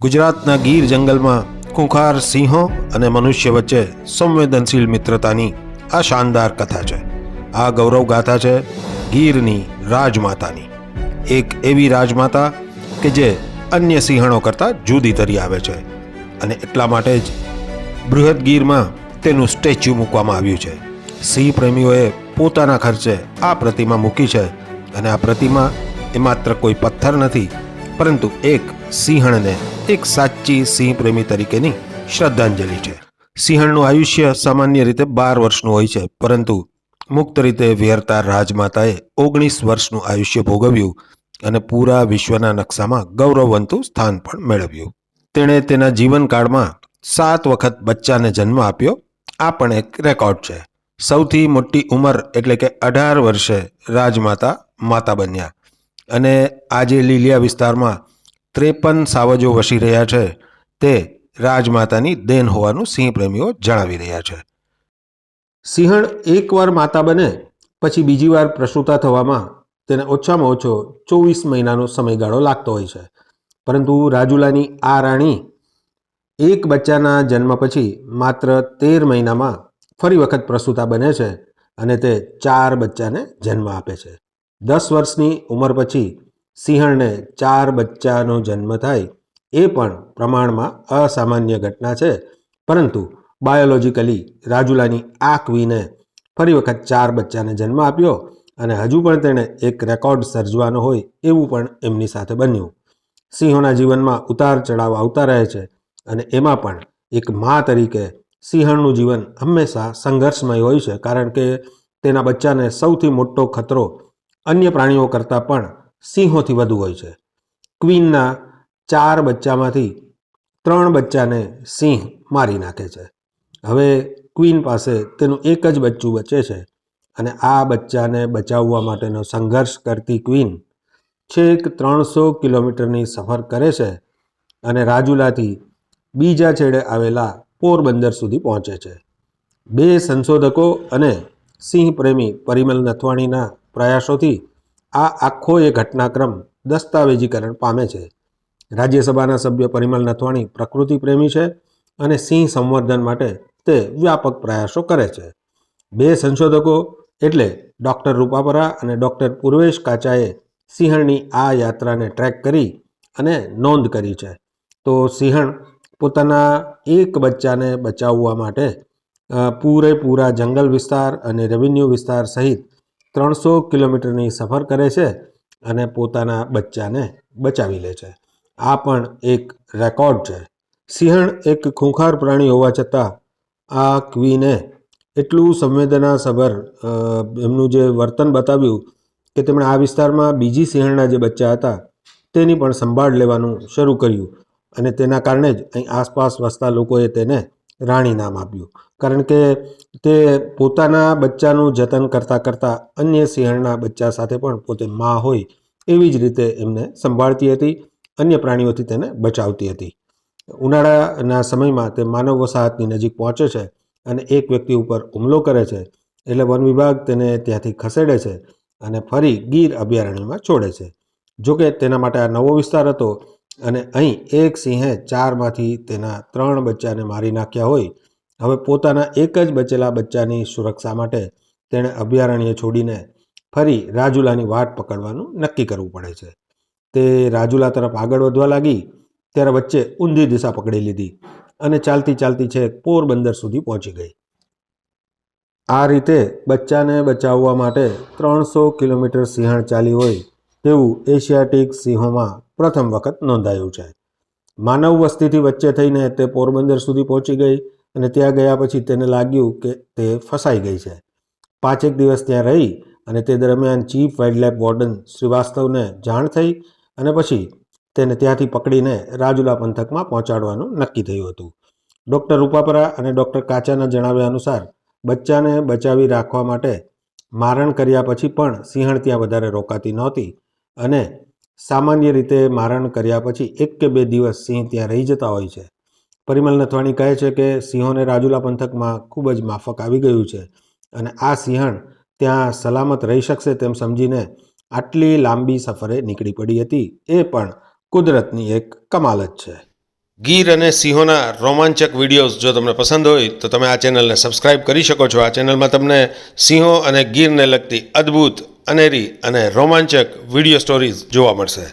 ગુજરાતના ગીર જંગલમાં ખૂંખાર સિંહો અને મનુષ્ય વચ્ચે સંવેદનશીલ મિત્રતાની આ શાનદાર કથા છે. આ ગૌરવ ગાથા છે ગીરની રાજમાતાની. એક એવી રાજમાતા કે જે અન્ય સિંહણો કરતાં જુદી તરી આવે છે અને એટલા માટે જ બૃહદ ગીરમાં તેનું સ્ટેચ્યુ મૂકવામાં આવ્યું છે. સિંહ પ્રેમીઓએ પોતાના ખર્ચે આ પ્રતિમા મૂકી છે અને આ પ્રતિમા એ માત્ર કોઈ પથ્થર નથી, પરંતુ એક સિંહણને એક સાચી સિંહ પ્રેમી તરીકેની શ્રદ્ધાંજલિ છે. સિંહણનું આયુષ્ય સામાન્ય રીતે બાર વર્ષનું હોય છે, પરંતુ મુક્ત રીતે વેરતા રાજમાતાએ ઓગણીસ વર્ષનું આયુષ્ય ભોગવ્યું અને પૂરા વિશ્વના નકશામાં ગૌરવવંતું સ્થાન પણ મેળવ્યું. તેણે તેના જીવનકાળમાં સાત વખત બચ્ચાને જન્મ આપ્યો. આ પણ એક રેકોર્ડ છે. સૌથી મોટી ઉંમર એટલે કે અઢાર વર્ષે રાજમાતા માતા બન્યા અને આજે લીલિયા વિસ્તારમાં ત્રેપન સાવજો વસી રહ્યા છે. તે રાજમાતાની દેન હોવાનું સિંહ પ્રેમીઓ જણાવી રહ્યા છે. સિંહણ એકવાર માતા બને, પછી બીજી વાર પ્રસૂતા થવામાં તેને ઓછામાં ઓછો ચોવીસ મહિનાનો સમયગાળો લાગતો હોય છે. પરંતુ રાજુલાની આ રાણી એક બચ્ચાના જન્મ પછી માત્ર તેર મહિનામાં ફરી વખત પ્રસૂતા બને છે અને તે ચાર બચ્ચાને જન્મ આપે છે. દસ વર્ષની ઉંમર પછી સિંહણને ચાર બચ્ચાનો જન્મ થાય એ પણ પ્રમાણમાં અસામાન્ય ઘટના છે. પરંતુ બાયોલોજીકલી રાજુલાની આ ક્વીને ફરી વખત ચાર બચ્ચાને જન્મ આપ્યો અને હજુ પણ તેણે એક રેકોર્ડ સર્જવાનો હોય એવું પણ એમની સાથે બન્યું. સિંહોના જીવનમાં ઉતાર ચઢાવ આવતા રહે છે અને એમાં પણ એક મા તરીકે સિંહણનું જીવન હંમેશા સંઘર્ષમય હોય છે, કારણ કે તેના બચ્ચાને સૌથી મોટો ખતરો અન્ય પ્રાણીઓ કરતાં પણ સિંહોથી વધુ હોય છે. ક્વીનના ચાર બચ્ચામાંથી ત્રણ બચ્ચાને સિંહ મારી નાખે છે. હવે ક્વીન પાસે તેનું એક જ બચ્ચું બચે છે અને આ બચ્ચાને બચાવવા માટેનો સંઘર્ષ કરતી ક્વીન છેક ત્રણસો કિલોમીટરની સફર કરે છે અને રાજુલાથી બીજા છેડે આવેલા પોરબંદર સુધી પહોંચે છે. બે સંશોધકો અને સિંહ પ્રેમી પરિમલ નથવાણીના પ્રયાસોથી આ આખો એ ઘટનાક્રમ દસ્તાવેજીકરણ પામે છે. રાજ્યસભાના સભ્ય પરિમલ નથવાણી પ્રકૃતિ પ્રેમી છે અને સિંહ સંવર્ધન માટે તે વ્યાપક પ્રયાસો કરે છે. બે સંશોધકો એટલે ડૉક્ટર રૂપાપરા અને ડૉક્ટર પૂર્વેશ કાચાએ સિંહણની આ યાત્રાને ટ્રેક કરી અને નોંધ કરી છે. તો સિંહણ પોતાના એક બચ્ચાને બચાવવા માટે પૂરેપૂરા જંગલ વિસ્તાર અને રેવન્યુ વિસ્તાર સહિત ત્રણસો કિલોમીટરની સફર કરે છે અને પોતાના બચ્ચાને બચાવી લે છે. આ પણ એક રેકોર્ડ છે. સિંહણ એક ખૂંખાર પ્રાણી હોવા છતાં આ ક્વીને એટલું સંવેદનાસભર એમનું જે વર્તન બતાવ્યું કે તેમણે આ વિસ્તારમાં બીજી સિંહણના જે બચ્ચા હતા તેની પણ સંભાળ લેવાનું શરૂ કર્યું અને તેના કારણે જ અહીં આસપાસ વસતા લોકોએ તેને રાણી નામ આપ્યું. કારણ કે તે પોતાના બચ્ચાનું જતન કરતાં કરતાં અન્ય સિંહણના બચ્ચા સાથે પણ પોતે મા હોય એવી જ રીતે એમને સંભાળતી હતી, અન્ય પ્રાણીઓથી તેને બચાવતી હતી. ઉનાળાના સમયમાં તે માનવ વસાહતની નજીક પહોંચે છે અને એક વ્યક્તિ ઉપર હુમલો કરે છે એટલે વન વિભાગ તેને ત્યાંથી ખસેડે છે અને ફરી ગીર અભયારણ્યમાં છોડે છે. જોકે તેના માટે આ નવો વિસ્તાર હતો અને અહીં એક સિંહે ચારમાંથી તેના ત્રણ બચ્ચાને મારી નાખ્યા હોય હવે પોતાના એક જ બચેલા બચ્ચાની સુરક્ષા માટે તેણે અભયારણ્ય છોડીને ફરી રાજુલાની વાટ પકડવાનું નક્કી કરવું પડે છે. તે રાજુલા તરફ આગળ વધવા લાગી, ત્યારે વચ્ચે ઊંધી દિશા પકડી લીધી અને ચાલતી ચાલતી છે પોરબંદર સુધી પહોંચી ગઈ. આ રીતે બચ્ચાને બચાવવા માટે ત્રણસો કિલોમીટર સિંહણ ચાલી હોય તેવું એશિયાટિક સિંહોમાં પ્રથમ વખત નોંધાયું છે. માનવ વસ્તીથી વચ્ચે થઈને તે પોરબંદર સુધી પહોંચી ગઈ અને ત્યાં ગયા પછી તેને લાગ્યું કે તે ફસાઈ ગઈ છે. પાંચેક દિવસ ત્યાં રહી અને તે દરમિયાન ચીફ વાઇલ્ડલાઇફ વોર્ડન શ્રીવાસ્તવને જાણ થઈ અને પછી તેને ત્યાંથી પકડીને રાજુલા પંથકમાં પહોંચાડવાનું નક્કી થયું હતું. ડૉક્ટર રૂપાપરા અને ડૉક્ટર કાચાના જણાવ્યા અનુસાર બચ્ચાને બચાવી રાખવા માટે મારણ કર્યા પછી પણ સિંહણ ત્યાં વધારે રોકાતી નહોતી અને સામાન્ય રીતે મારણ કર્યા પછી એક કે બે દિવસ સિંહ ત્યાં રહી જતા હોય છે. પરિમલ નથવાણી કહે છે કે સિંહોને રાજુલા પંથકમાં ખૂબ જ માફક આવી ગયું છે અને આ સિંહણ ત્યાં સલામત રહી શકશે તેમ સમજીને આટલી લાંબી સફરે નીકળી પડી હતી. એ પણ કુદરતની એક કમાલ જ છે. ગીર અને સિંહોના રોમાંચક વિડીયોઝ જો તમને પસંદ હોય તો તમે આ ચેનલને સબસ્ક્રાઇબ કરી શકો છો. આ ચેનલમાં તમને સિંહો અને ગીરને લગતી અદ્ભુત, અનેરી અને રોમાંચક વીડિયો સ્ટોરીઝ જોવા મળશે.